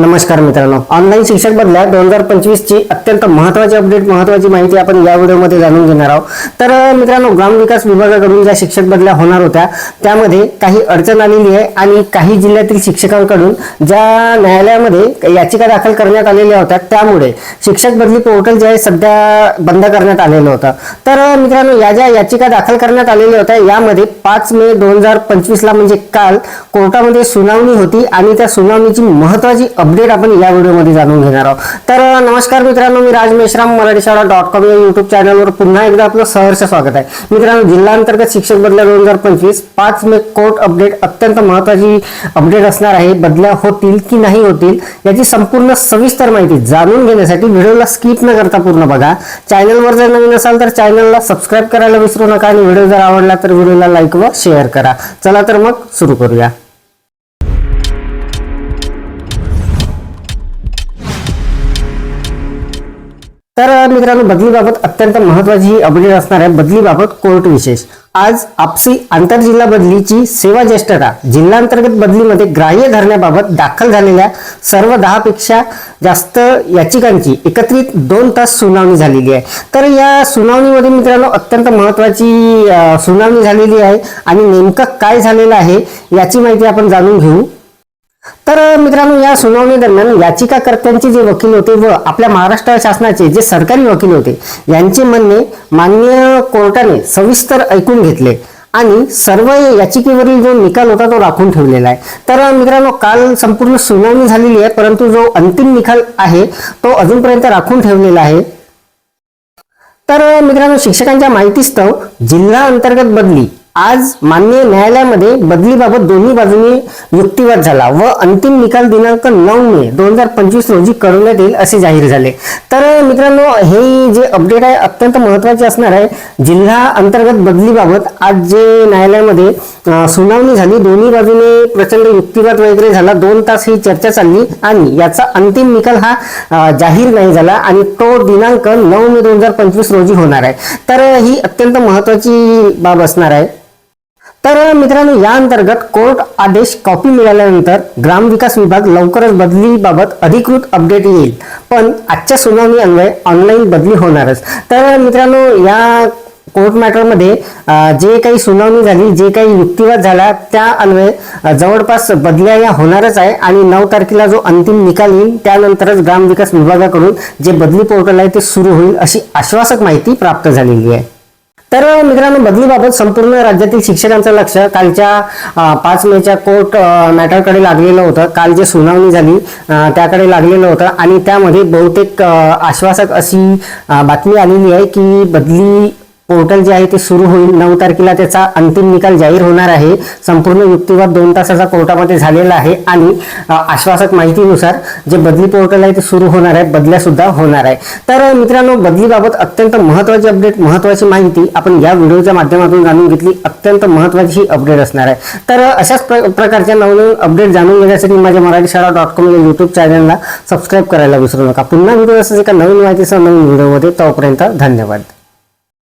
नमस्कार मित्रांनो. ऑनलाईन शिक्षक बदल्या दोन हजार पंचवीस ची अत्यंत महत्वाची अपडेट महत्वाची माहिती आपण या व्हिडिओमध्ये जाणून घेणार आहोत. तर मित्रांनो ग्रामविकास विभागाकडून ज्या शिक्षक बदल्या होणार होत्या त्यामध्ये काही अडचण आलेली आहे आणि काही जिल्ह्यातील शिक्षकांकडून ज्या न्यायालयामध्ये याचिका दाखल करण्यात आलेल्या होत्या त्यामुळे शिक्षक बदली पोर्टल जे आहे सध्या बंद करण्यात आलेलं होतं. तर मित्रांनो या ज्या याचिका दाखल करण्यात आलेल्या होत्या यामध्ये पाच मे दोन हजार पंचवीस ला म्हणजे काल कोर्टामध्ये सुनावणी होती आणि त्या सुनावणीची महत्वाची अपडेट आपण या व्हिडिओमध्ये जाणून घेणार आहोत. तर नमस्कार मित्रांनो मी राज मेश्राम मराठी शाळा डॉट कॉम या युट्यूब चॅनलवर पुन्हा एकदा आपलं सहर्ष स्वागत आहे. मित्रांनो जिल्हा अंतर्गत शिक्षक बदल्या दोन हजार पंचवीस पाच मे कोर्ट अपडेट अत्यंत महत्वाची अपडेट असणार आहे. बदल्या होतील की नाही होतील याची संपूर्ण सविस्तर माहिती जाणून घेण्यासाठी व्हिडिओला स्किप न करता पूर्ण बघा. चॅनलवर जर नवीन असाल तर चॅनलला सबस्क्राईब करायला विसरू नका आणि व्हिडिओ जर आवडला तर व्हिडिओला लाईक व शेअर करा. चला तर मग सुरू करूया. तर मित्रांनो बदलीबाबत अत्यंत महत्वाची अपडेट असणार आहे बदलीबाबत कोर्ट विशेष. आज आपसी आंतरजिल्हा बदलीची सेवा ज्येष्ठता जिल्हांतर्गत बदलीमध्ये ग्राह्य धरण्याबाबत दाखल झालेल्या सर्व दहापेक्षा जास्त याचिकांची एकत्रित दोन तास सुनावणी झालेली आहे. तर या सुनावणीमध्ये मित्रांनो अत्यंत महत्वाची सुनावणी झालेली आहे आणि नेमकं काय झालेलं आहे याची माहिती आपण जाणून घेऊ. तर मित्रांनो या सुनावणी दरम्यान याचिकाकर्त्यांचे जे वकील होते व आपल्या महाराष्ट्र शासनाचे जे सरकारी वकील होते यांचे म्हणणे माननीय कोर्टाने सविस्तर ऐकून घेतले आणि सर्व याचिकेवरील जो निकाल होता तो राखून ठेवलेला आहे. तर मित्रांनो काल संपूर्ण सुनावणी झालेली आहे परंतु जो अंतिम निकाल आहे तो अजूनपर्यंत राखून ठेवलेला आहे. तर मित्रांनो शिक्षकांच्या माहितीस्तव जिल्हा अंतर्गत बदली आज मान्य न्यायालयामध्ये बदलीबाबत दोन्ही बाजूनी युक्तिवाद झाला व अंतिम निकाल दिनांक नऊ मे दोन हजार पंचवीस रोजी करण्यात येईल असे जाहीर झाले. तर मित्रांनो हे जे अपडेट आहे अत्यंत महत्त्वाचे असणार आहे. जिल्हा अंतर्गत बदलीबाबत आज जे न्यायालयामध्ये सुनावणी झाली दोन्ही बाजूने प्रचंड युक्तिवाद वगैरे झाला. दोन तास ही चर्चा चालली आणि याचा अंतिम निकाल हा जाहीर नाही झाला आणि तो दिनांक नऊ मे दोन हजार पंचवीस रोजी होणार आहे. तर ही अत्यंत महत्वाची बाब असणार आहे. तर मित्रांनो या अंतर्गत कोर्ट आदेश कॉपी मिळाल्यानंतर ग्रामविकास विभाग लवकरच बदलीबाबत अधिकृत अपडेट येईल. पण आजच्या सुनावणी अन्वये ऑनलाईन बदली होणारच. तर मित्रांनो या कोर्ट मॅटरमध्ये जे काही सुनावणी झाली जे काही युक्तिवाद झाला त्या अन्वये जवळपास बदल्या या होणारच आहे आणि नऊ तारखेला जो अंतिम निकाल येईल त्यानंतरच ग्रामविकास विभागाकडून जे बदली पोर्टल आहे ते सुरू होईल अशी आश्वासक माहिती प्राप्त झालेली आहे. तर मित्रांनो बदलीबाबत संपूर्ण राज्यातील शिक्षकांचं लक्ष कालच्या पाच मेच्या कोर्ट मॅटरकडे लागलेलं होतं. काल जे सुनावणी झाली त्याकडे लागलेलं होतं आणि त्यामध्ये बहुतेक आश्वासक अशी बातमी आलेली आहे की बदली पोर्टल जे आहे ते सुरू होईल. नऊ तारखेला त्याचा अंतिम निकाल जाहीर होणार आहे. संपूर्ण युक्तिवाद दोन तासाचा कोर्टामध्ये झालेला आहे आणि आश्वासक माहितीनुसार जे बदली पोर्टल आहे ते सुरू होणार आहे. बदल्या सुद्धा होणार आहे. तर मित्रांनो बदलीबाबत अत्यंत महत्वाची अपडेट महत्वाची माहिती आपण या व्हिडिओच्या माध्यमातून जाणून घेतली. अत्यंत महत्वाची ही अपडेट असणार आहे. तर अशाच प्र- प्रकारच्या नवनवीन अपडेट जाणून घेण्यासाठी माझ्या मराठी शाळा डॉट कॉम या युट्यूब चॅनलला सबस्क्राईब करायला विसरू नका. पुन्हा व्हिडिओ असेल एका नवीन माहितीसह नवीन व्हिडिओमध्ये. तोपर्यंत धन्यवाद.